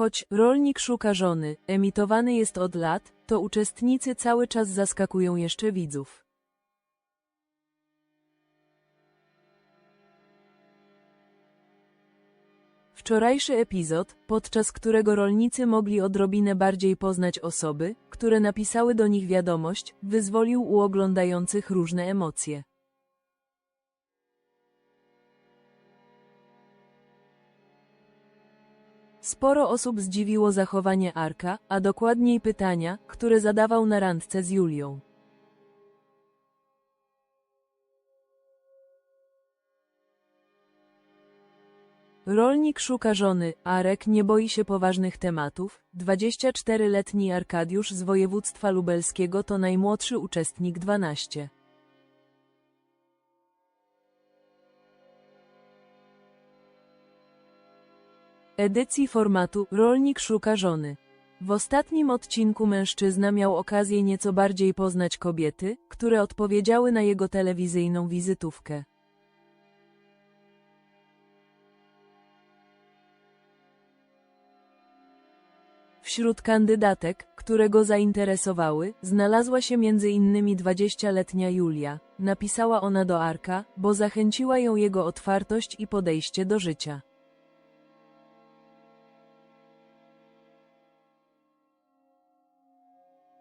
Choć rolnik szuka żony, emitowany jest od lat, to uczestnicy cały czas zaskakują jeszcze widzów. Wczorajszy epizod, podczas którego rolnicy mogli odrobinę bardziej poznać osoby, które napisały do nich wiadomość, wyzwolił u oglądających różne emocje. Sporo osób zdziwiło zachowanie Arka, a dokładniej pytania, które zadawał na randce z Julią. Rolnik szuka żony, Arek nie boi się poważnych tematów. 24-letni Arkadiusz z województwa lubelskiego to najmłodszy uczestnik 12. Edycji formatu Rolnik szuka żony. W ostatnim odcinku mężczyzna miał okazję nieco bardziej poznać kobiety, które odpowiedziały na jego telewizyjną wizytówkę. Wśród kandydatek, które go zainteresowały, znalazła się m.in. 20-letnia Julia. Napisała ona do Arka, bo zachęciła ją jego otwartość i podejście do życia.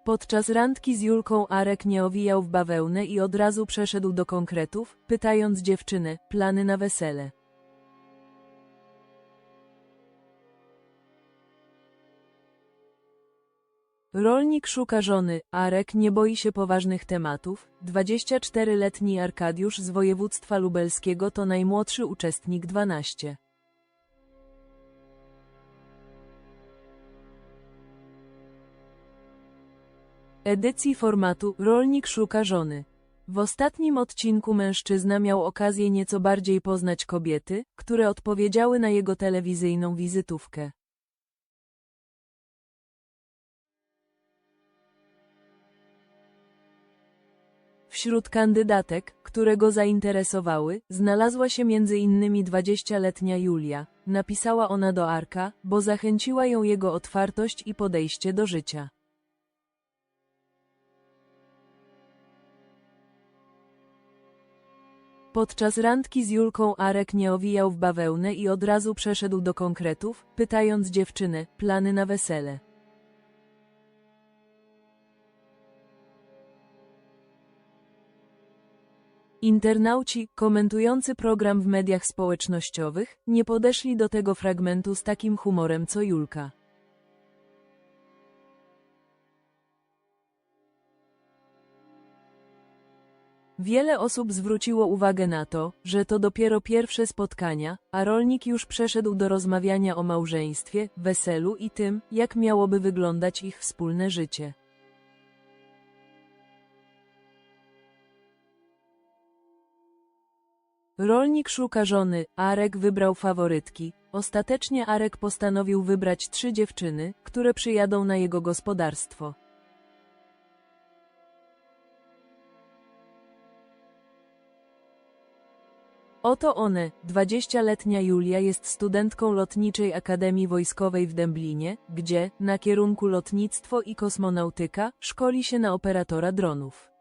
Podczas randki z Julką Arek nie owijał w bawełnę i od razu przeszedł do konkretów, pytając dziewczynę, plany na wesele. Rolnik szuka żony, Arek nie boi się poważnych tematów. 24-letni Arkadiusz z województwa lubelskiego to najmłodszy uczestnik 12. Edycji formatu Rolnik szuka żony. W ostatnim odcinku mężczyzna miał okazję nieco bardziej poznać kobiety, które odpowiedziały na jego telewizyjną wizytówkę. Wśród kandydatek, które go zainteresowały, znalazła się m.in. 20-letnia Julia. Napisała ona do Arka, bo zachęciła ją jego otwartość i podejście do życia. Podczas randki z Julką Arek nie owijał w bawełnę i od razu przeszedł do konkretów, pytając dziewczynę, plany na wesele. Internauci, komentujący program w mediach społecznościowych, nie podeszli do tego fragmentu z takim humorem co Julka. Wiele osób zwróciło uwagę na to, że to dopiero pierwsze spotkania, a rolnik już przeszedł do rozmawiania o małżeństwie, weselu i tym, jak miałoby wyglądać ich wspólne życie. Rolnik szuka żony, Arek wybrał faworytki. Ostatecznie Arek postanowił wybrać trzy dziewczyny, które przyjadą na jego gospodarstwo. Oto one, 20-letnia Julia jest studentką Lotniczej Akademii Wojskowej w Dęblinie, gdzie, na kierunku lotnictwo i kosmonautyka, szkoli się na operatora dronów.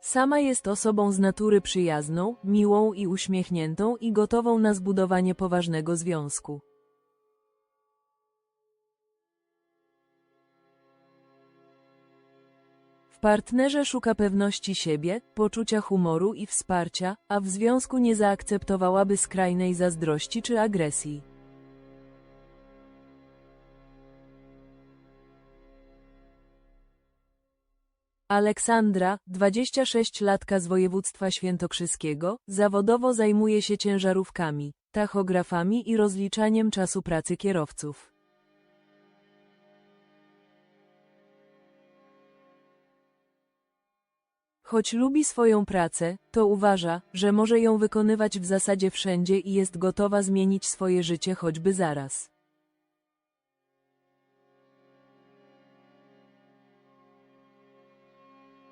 Sama jest osobą z natury przyjazną, miłą i uśmiechniętą i gotową na zbudowanie poważnego związku. W partnerze szuka pewności siebie, poczucia humoru i wsparcia, a w związku nie zaakceptowałaby skrajnej zazdrości czy agresji. Aleksandra, 26-latka z województwa świętokrzyskiego, zawodowo zajmuje się ciężarówkami, tachografami i rozliczaniem czasu pracy kierowców. Choć lubi swoją pracę, to uważa, że może ją wykonywać w zasadzie wszędzie i jest gotowa zmienić swoje życie choćby zaraz.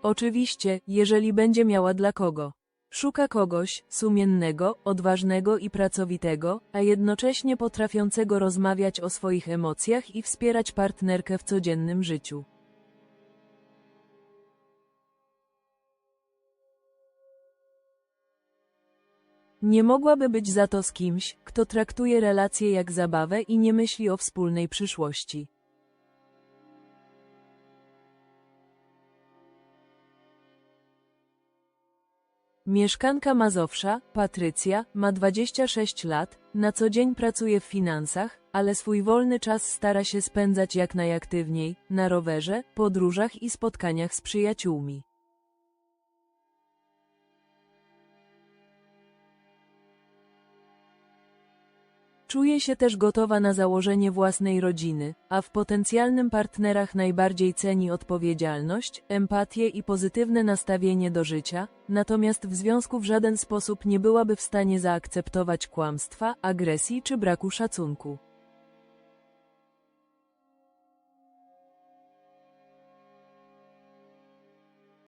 Oczywiście, jeżeli będzie miała dla kogo. Szuka kogoś sumiennego, odważnego i pracowitego, a jednocześnie potrafiącego rozmawiać o swoich emocjach i wspierać partnerkę w codziennym życiu. Nie mogłaby być za to z kimś, kto traktuje relacje jak zabawę i nie myśli o wspólnej przyszłości. Mieszkanka Mazowsza, Patrycja, ma 26 lat, na co dzień pracuje w finansach, ale swój wolny czas stara się spędzać jak najaktywniej, na rowerze, podróżach i spotkaniach z przyjaciółmi. Czuje się też gotowa na założenie własnej rodziny, a w potencjalnym partnerach najbardziej ceni odpowiedzialność, empatię i pozytywne nastawienie do życia, natomiast w związku w żaden sposób nie byłaby w stanie zaakceptować kłamstwa, agresji czy braku szacunku.